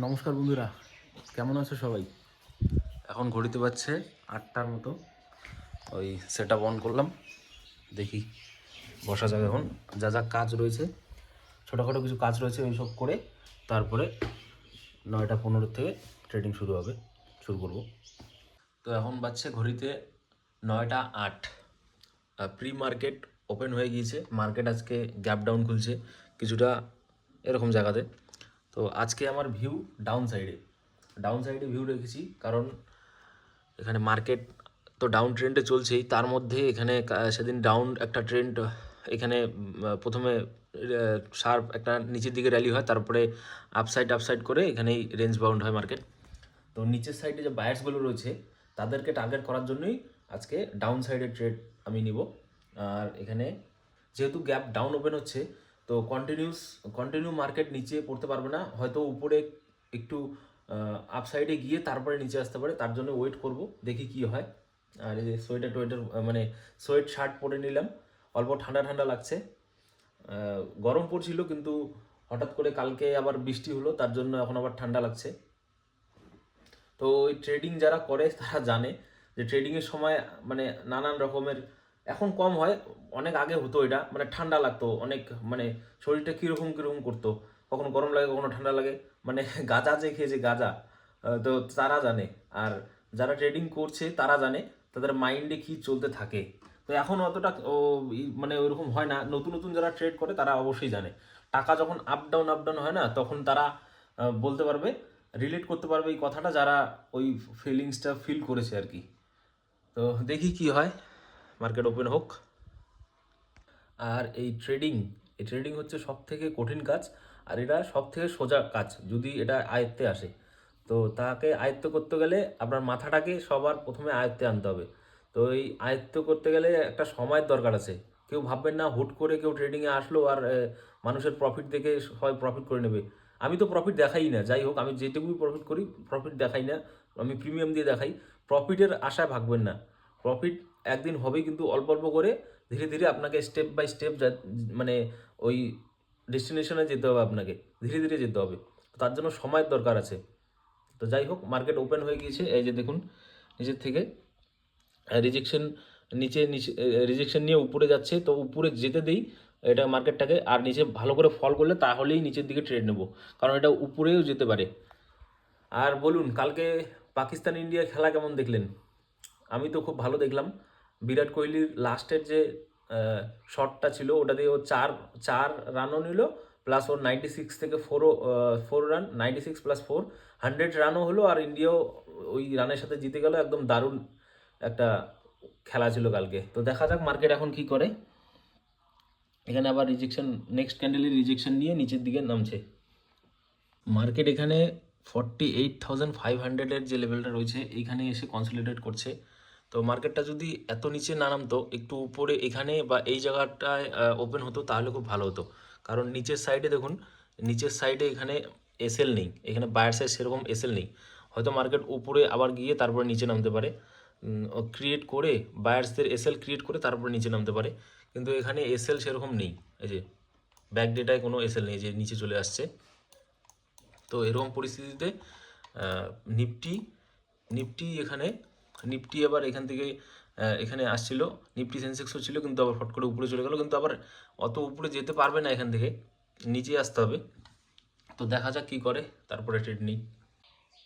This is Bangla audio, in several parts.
নমস্কার বন্ধুরা, কেমন আছো সবাই? এখন ঘড়িতে পাচ্ছে আটটার মতো। ওই সেট অন করলাম, দেখি বসা যাবে এখন। যা যা কাজ রয়েছে, ছোটোখাটো কিছু কাজ রয়েছে ওই সব করে তারপরে নয়টা পনেরো থেকে ট্রেডিং শুরু হবে, শুরু করব। তো এখন বাজছে ঘড়িতে নয়টা আট। প্রি মার্কেট ওপেন হয়ে গিয়েছে মার্কেট আজকে গ্যাপ ডাউন খুলছে কিছুটা এরকম জায়গাতে। তো আজকে আমার ভিউ ডাউন সাইডে ডাউন সাইডে ভিউ রেখেছি, কারণ এখানে মার্কেট তো ডাউন ট্রেন্ডে চলছেই, তার মধ্যে এখানে সেদিন ডাউন একটা ট্রেন্ড এখানে প্রথমে শার্প একটা নিচের দিকে র্যালি হয়, তারপরে আপসাইড আপসাইড করে এখানেই রেঞ্জ বাউন্ড হয় মার্কেট তো নিচের সাইডে যে বায়ার্সগুলো রয়েছে, তাদেরকে টার্গেট করার জন্যই আজকে ডাউন সাইডে ট্রেড আমি নিব। আর এখানে যেহেতু গ্যাপ ডাউন ওপেন হচ্ছে তো কন্টিনিউস কন্টিনিউ মার্কেট নিচে পড়তে পারবে না। হয়তো উপরে একটু আপ সাইডে গিয়ে তারপরে নিচে আসতে পারে। তার জন্য ওয়েট করব, দেখি কি হয়। আর এই যে সোয়েটার টোয়েটার মানে সোয়েট শার্ট পরে নিলাম। অল্প ঠান্ডা ঠান্ডা লাগছে। গরম পড়ছিল কিন্তু হঠাৎ করে কালকে আবার বৃষ্টি হলো, তার জন্য এখন আবার ঠান্ডা লাগছে। তো ওই ট্রেডিং যারা করে, তারা জানে যে ট্রেডিংয়ের সময় মানে নানান রকমের এখন কম হয়, অনেক আগে হতো এটা মানে ঠান্ডা লাগতো, অনেক মানে শরীরটা কীরকম কীরকম করতো, কখনো গরম লাগে, কখনো ঠান্ডা লাগে মানে গাঁজা যে খেয়েছে গাঁজা তো তারা জানে, আর যারা ট্রেডিং করছে তারা জানে, তাদের মাইন্ডে কি চলতে থাকে। তো এখন অতটা মানে ওইরকম হয় না, নতুন নতুন যারা ট্রেড করে তারা অবশ্যই জানে। টাকা যখন আপ ডাউন আপ ডাউন হয় না, তখন তারা বলতে পারবে রিলেট করতে পারবে এই কথাটা যারা ওই ফিলিংসটা ফিল করেছে আর কি। তো দেখি কি হয়। মার্কেট ওপেন হোক। আর এই ট্রেডিং এই ট্রেডিং হচ্ছে সব থেকে কঠিন কাজ, আর এটা সব থেকে সোজা কাজ যদি এটা আয়ত্তে আসে। তো তাকে আয়ত্ত করতে গেলে আপনার মাথাটাকে সবার প্রথমে আয়ত্তে আনতে হবে। তো এই আয়ত্ত করতে গেলে একটা সময়ের দরকার আছে। কেউ ভাববেন না, হুট করে কেউ ট্রেডিংয়ে আসলো আর মানুষের প্রফিট দেখে সবাই প্রফিট করে নেবে। আমি তো প্রফিট দেখাই না, যাই হোক, আমি যেটুকুই প্রফিট করি প্রফিট দেখাই না, আমি প্রিমিয়াম দিয়ে দেখাই। প্রফিটের আশায় ভাগবেন না। প্রফিট একদিন হবেই কিন্তু অল্প অল্প করে ধীরে ধীরে আপনাকে স্টেপ বাই স্টেপ মানে ওই ডেস্টিনেশনে যেতে হবে আপনাকে, ধীরে ধীরে যেতে হবে। তার জন্য সময়ের দরকার আছে। তো যাই হোক মার্কেট ওপেন হয়ে গিয়েছে। এই যে দেখুন, নিচের থেকে রিজেকশন নিচে নিচে রিজেকশন নিয়ে উপরে যাচ্ছে। তো উপরে যেতে দেই, এটা মার্কেটটাকে আর নিচে ভালো করে ফল করলে তাহলেই নিচের দিকে ট্রেড নেব। কারণ এটা উপরেও যেতে পারে। আর বলুন, কালকে পাকিস্তান ইন্ডিয়া খেলা কেমন দেখলেন? আমি তো খুব ভালো দেখলাম। বিরাট কোহলির লাস্টের যে শটটা ছিল, ওটা দিয়ে ও চার চার রানও নিল প্লাস ওর নাইনটি সিক্স থেকে ফোরও four run ninety six plus four hundred রানও হলো, আর ইন্ডিয়াও ওই রানের সাথে জিতে গেল, একদম দারুণ একটা খেলা ছিল কালকে। তো দেখা যাক মার্কেট এখন কি করে। এখানে আবার রিজেকশন নেক্সট ক্যান্ডেলের রিজেকশন নিয়ে নিচের দিকে নামছে। মার্কেট এখানে ফর্টি এইট থাউজেন্ড ফাইভ হান্ড্রেডের যে লেভেলটা রয়েছে এইখানে এসে কনসলিডেট করছে। তো মার্কেটটা যদি এত নিচে না নামতো, একটু উপরে এখানে বা এই জায়গাটায় ওপেন হতো, তাহলে খুব ভালো হতো। কারণ নিচের সাইডে দেখুন, নিচের সাইডে এখানে এসএল নেই। এখানে বায়ার সাইড সেরকম এসএল নেই। হয়তো মার্কেট উপরে আবার গিয়ে তারপরে নিচে নামতে পারে। ক্রিয়েট করে বায়ার্সদের এসএল ক্রিয়েট করে তারপরে নিচে নামতে পারে। কিন্তু এখানে এসএল সেরকম নেই। এই যে ব্যাক ডেটায় কোনো এসএল নেই, যে নিচে চলে আসছে। তো এরকম পরিস্থিতিতে নিফটি নিফটি এখানে নিফটি আবার এখান থেকে এখানে আসছিল নিফটি সেন্সেক্সও ছিল কিন্তু আবার ফট করে উপরে চলে গেল, কিন্তু আবার অত উপরে যেতে পারবে না এখান থেকে, নিচে আসতে হবে। তো দেখা যাক কী করে, তারপরে ট্রেড নিই।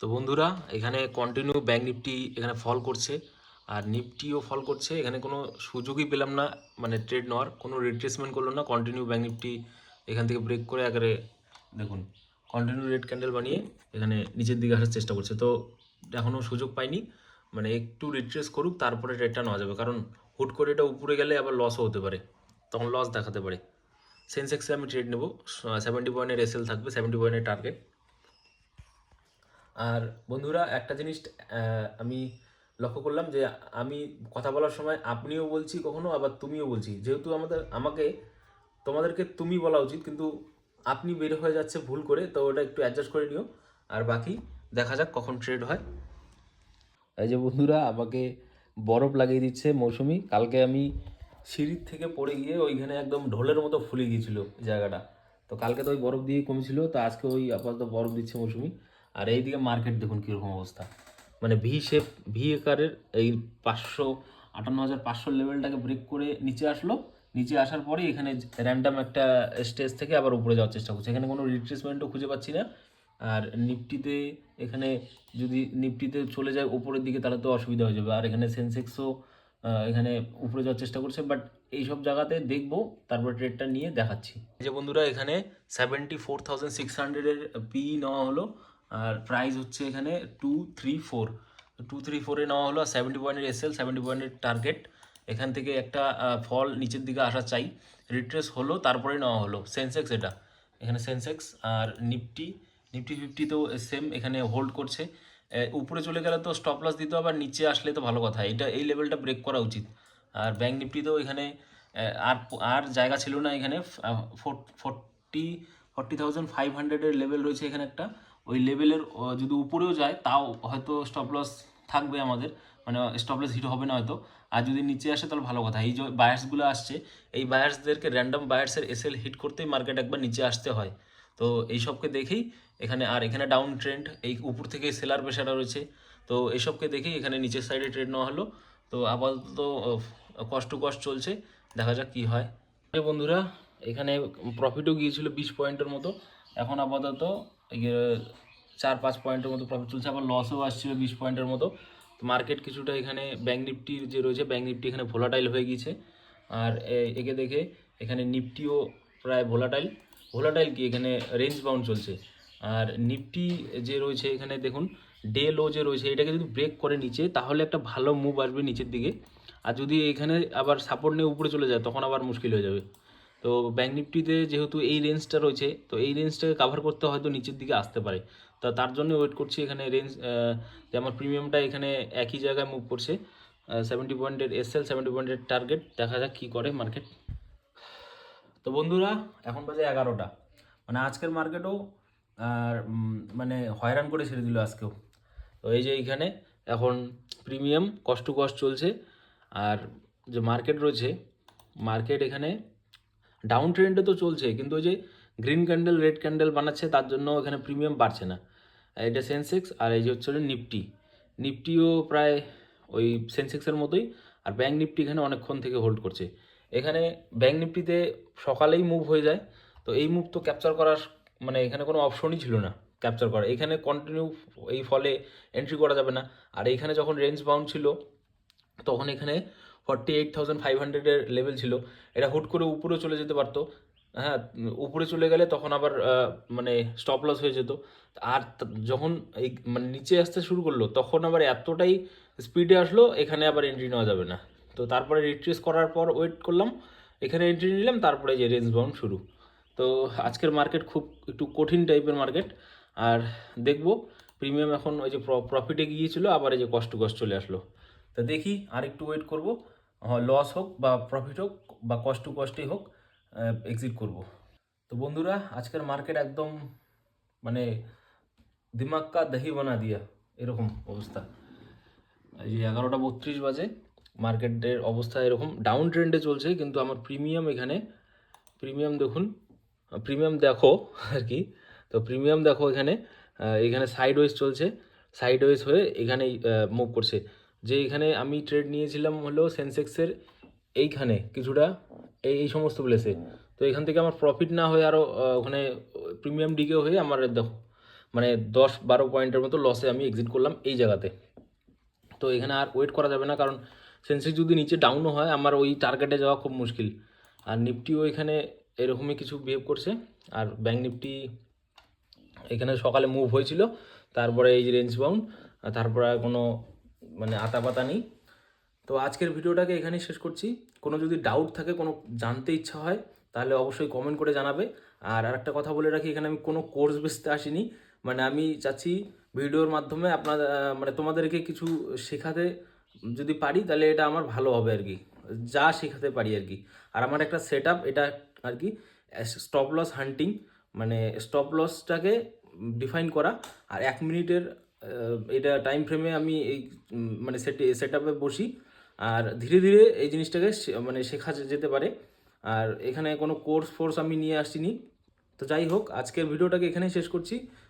তো বন্ধুরা, এখানে কন্টিনিউ ব্যাঙ্ক নিফটি এখানে ফল করছে, আর নিফটিও ফল করছে। এখানে কোনো সুযোগই পেলাম না মানে ট্রেড নেওয়ার, কোনো রিট্রেসমেন্ট করল না কন্টিনিউ ব্যাঙ্ক নিফটি এখান থেকে ব্রেক করে একেবারে, দেখুন কন্টিনিউ রেড ক্যান্ডেল বানিয়ে এখানে নিচের দিকে আসার চেষ্টা করছে। তো এখনও সুযোগ পাইনি। মানে একটু রিট্রেস করুক, তারপরে ট্রেডটা নেওয়া যাবে। কারণ হুট করে এটা উপরে গেলে আবার লসও হতে পারে। তখন লস দেখাতে পারে। সেন্সেক্সে আমি ট্রেড নেব। সেভেন্টি পয়েন্টের এসএল থাকবে সেভেন্টি পয়েন্টের টার্গেট আর বন্ধুরা, একটা জিনিস আমি লক্ষ্য করলাম যে আমি কথা বলার সময় আপনিও বলছি কখনো, আবার তুমিও বলছি। যেহেতু আমাদের, আমাকে, তোমাদেরকে তুমি বলা উচিত, কিন্তু আপনি বের হয়ে যাচ্ছে ভুল করে, তো ওটা একটু অ্যাডজাস্ট করে নিও। আর বাকি, দেখা যাক কখন ট্রেড হয়। এই যে বন্ধুরা, আমাকে বরফ লাগিয়ে দিচ্ছে মৌসুমি। কালকে আমি সিঁড়ির থেকে পড়ে গিয়ে ওইখানে একদম ঢোলের মতো ফুলে গিয়েছিল জায়গাটা। তো কালকে তো ওই বরফ দিয়ে কমেছিল, তো আজকে ওই আপাতত বরফ দিচ্ছে মৌসুমি। আর এইদিকে মার্কেট দেখুন কীরকম অবস্থা। মানে ভি শেপ ভি একারের এই পাঁচশো আটান্ন হাজার পাঁচশো লেভেলটাকে ব্রেক করে নিচে আসলো। নিচে আসার পরে এখানে র্যান্ডাম একটা স্টেজ থেকে আবার উপরে যাওয়ার চেষ্টা করছে। এখানে কোনো রিট্রেসমেন্টও খুঁজে পাচ্ছি না। আর নিফটিতে এখানে যদি নিফটিতে চলে যায় উপরের দিকে, তাহলে তো অসুবিধা হয়ে যাবে। আর এখানে সেন্সেক্সও এখানে উপরে যাওয়ার চেষ্টা করছে বাট এইসব জায়গাতে দেখব, তারপর ট্রেডটা নিয়ে দেখাচ্ছি। এই যে বন্ধুরা, এখানে সেভেন্টি ফোর থাউজেন্ড সিক্স হান্ড্রেডের পি নেওয়া হলো, আর প্রাইস হচ্ছে এখানে two three four two three ফোরে নেওয়া হলো, আর সেভেন্টি পয়েন্টের এসএল সেভেন্টি পয়েন্টের টার্গেট এখান থেকে একটা ফল নিচের দিকে আসা চাই। রিট্রেস হলো, তারপরে নেওয়া হলো। সেন্সেক্স এটা। এখানে সেন্সেক্স আর নিফটি নিফটি ফিফটিতেও সেম এখানে হোল্ড করছে। উপরে চলে গেলে তো স্টপ লস দিতে হবে আর নিচে আসলে তো ভালো কথা। এটা, এই লেভেলটা ব্রেক করা উচিত। আর ব্যাঙ্ক নিফটিতেও এখানে আর আর জায়গা ছিল না এখানে। ফোরটি ফর্টি থাউজেন্ড ফাইভ হান্ড্রেডের লেভেল রয়েছে এখানে একটা। ওই লেভেলের যদি উপরেও যায়, তাও হয়তো স্টপ লস থাকবে আমাদের। মানে স্টপ লস হিট হবে না হয়তো। আর যদি নিচে আসে, তাহলে ভালো কথা। এই যে বায়ার্সগুলো আসছে, এই বায়ার্সদেরকে র্যান্ডম বায়ার্সের এসএল হিট করতেই মার্কেট একবার নিচে আসতে হয়। তো এই সবকে দেখেই এখানে, আর এখানে ডাউন ট্রেন্ড এই উপর থেকে সেলার প্রেশারটা রয়েছে। তো এইসবকে দেখেই এখানে নিচের সাইডে ট্রেড নেওয়া হলো। তো আপাতত কষ্ট কষ্ট চলছে, দেখা যাক কি হয়। বন্ধুরা, এখানে প্রফিটও গিয়েছিল বিশ পয়েন্টের মতো। এখন আপাতত চার, পাঁচ পয়েন্টের মতো প্রফিট চলছে। আবার লসও আসছিল বিশ পয়েন্টের মতো। তো মার্কেট কিছুটা এখানে ব্যাঙ্ক নিফটির যে রয়েছে ব্যাঙ্ক নিফটি এখানে ভোলাটাইল হয়ে গিয়েছে। আর একে দেখে এখানে নিফটিও প্রায় ভোলাটাইল ভোলাটাইল কি? এখানে রেঞ্জ বাউন্ড চলছে। আর নিফটি যে রয়েছে এখানে দেখুন ডে লো যে রয়েছে, এটাকে যদি ব্রেক করে নিচে, তাহলে একটা ভালো মুভ আসবে নিচের দিকে। আর যদি এখানে আবার সাপোর্ট নিয়ে উপরে চলে যায়, তখন আবার মুশকিল হয়ে যাবে। তো ব্যাঙ্ক নিফটিতে যেহেতু এই রেঞ্জটা রয়েছে, তো এই রেঞ্জটাকে কাভার করতে হয়তো নিচের দিকে আসতে পারে। তা তার জন্য ওয়েট করছি এখানে রেঞ্জ যে আমার প্রিমিয়ামটা এখানে একই জায়গায় মুভ করছে সেভেন্টি পয়েন্টের এস এল সেভেন্টি পয়েন্টের টার্গেট দেখা যাক কী করে মার্কেট তো বন্ধুরা, এখন বাজে এগারোটা। মানে আজকের মার্কেটও আর মানে হয়রান করে ছেড়ে দিল আজকেও। তো এই যে এইখানে, এখন প্রিমিয়াম কষ্ট কষ্ট চলছে। আর যে মার্কেট রয়েছে মার্কেট এখানে ডাউন ট্রেন্ডে তো চলছে, কিন্তু ওই যে গ্রিন ক্যান্ডেল রেড ক্যান্ডেল বানাচ্ছে, তার জন্য এখানে প্রিমিয়াম বাড়ছে না। এটা সেন্সেক্স আর এই যে হচ্ছে নিফটি নিফটিও প্রায় ওই সেন্সেক্সের মতোই, আর ব্যাঙ্ক নিফটি এখানে অনেকক্ষণ থেকে হোল্ড করছে। এখানে ব্যাঙ্ক নিফটিতে সকালেই মুভ হয়ে যায়। তো এই মুভ তো ক্যাপচার করার মানে এখানে কোনো অপশনই ছিল না ক্যাপচার করা এখানে কন্টিনিউ এই ফলে এন্ট্রি করা যাবে না। আর এইখানে যখন রেঞ্জ বাউন্ড ছিল, তখন এখানে ফর্টি এইট থাউজেন্ড ফাইভ হান্ড্রেডের লেভেল ছিল। এটা হুট করে উপরে চলে যেতে পারতো। হ্যাঁ উপরে চলে গেলে তখন আবার মানে স্টপ লস হয়ে যেত। আর যখন এই মানে নিচে আসতে শুরু করল, তখন আবার এতটাই স্পিডে আসলো, এখানে আবার এন্ট্রি নেওয়া যাবে না। তো তারপরে রিট্রেস করার পর ওয়েট করলাম। এখানে এন্ট্রি নিলাম, তারপরে যে রেঞ্জ বাউন্ড শুরু। তো আজকের মার্কেট খুব একটু কঠিন টাইপের মার্কেট আর দেখব প্রিমিয়াম এখন ওই যে প্রফিটে গিয়েছিল, আবার এই যে কষ্ট কষ্ট চলে আসলো। তো দেখি আর একটু ওয়েট করব লস হোক বা প্রফিট হোক বা কষ্ট কষ্টই হোক এক্সিট করব। তো বন্ধুরা, আজকের মার্কেট একদম মানে দিমাগ কা দহি বানা দিয়া, এরকম অবস্থা। এই যে এগারোটা বত্রিশ বাজে। মার্কেটের অবস্থা এরকম। ডাউন ট্রেন্ডে চলছে, কিন্তু আমার প্রিমিয়াম এখানে প্রিমিয়াম দেখুন প্রিমিয়াম দেখো আর কি। তো প্রিমিয়াম দেখো এখানে এখানে সাইড ওয়েজ চলছে সাইড ওয়েজ হয়ে এখানেই মুভ করছে। যে এখানে আমি ট্রেড নিয়েছিলাম হলো সেন্সেক্সের এইখানে কিছুটা, এই এই সমস্ত প্লেসে তো এখান থেকে আমার প্রফিট না হয়ে আরও ওখানে প্রিমিয়াম ডিকে হয়ে আমার দেখো মানে দশ বারো পয়েন্টের মতো লসে আমি এক্সিট করলাম এই জায়গাতে। তো এখানে আর ওয়েট করা যাবে না, কারণ সেন্সেক্স যদি নিচে ডাউনও হয়, আমার ওই টার্গেটে যাওয়া খুব মুশকিল। আর নিফটিও এখানে এরকমই কিছু বিহেভ করছে। আর ব্যাঙ্ক নিফটি এখানে সকালে মুভ হয়েছিল, তারপরে এই যে রেঞ্জ বাউন্ড তারপরে আর কোনো মানে আতা পাতা নেই। তো আজকের ভিডিওটাকে এখানেই শেষ করছি। কোনো যদি ডাউট থাকে, কোনো জানতে ইচ্ছা হয়, তাহলে অবশ্যই কমেন্ট করে জানাবে। আর আরেকটা কথা বলে রাখি, এখানে আমি কোনো কোর্স বেসতে আসিনি। মানে আমি চাচ্ছি ভিডিওর মাধ্যমে আপনার মানে তোমাদেরকে কিছু শেখাতে যদি পারি তাহলে এটা আমার ভালো হবে আর কি। যা শেখাতে পারি আর কি। আর আমার একটা সেট এটা আর কি স্টপ লস হান্টিং মানে স্টপ লসটাকে ডিফাইন করা। আর এক মিনিটের এটা টাইম ফ্রেমে আমি এই মানে সেট সেট বসি। আর ধীরে ধীরে এই জিনিসটাকে মানে শেখা যেতে পারে। আর এখানে কোনো কোর্স ফোর্স আমি নিয়ে আসিনি। তো যাই হোক, আজকের ভিডিওটাকে এখানেই শেষ করছি।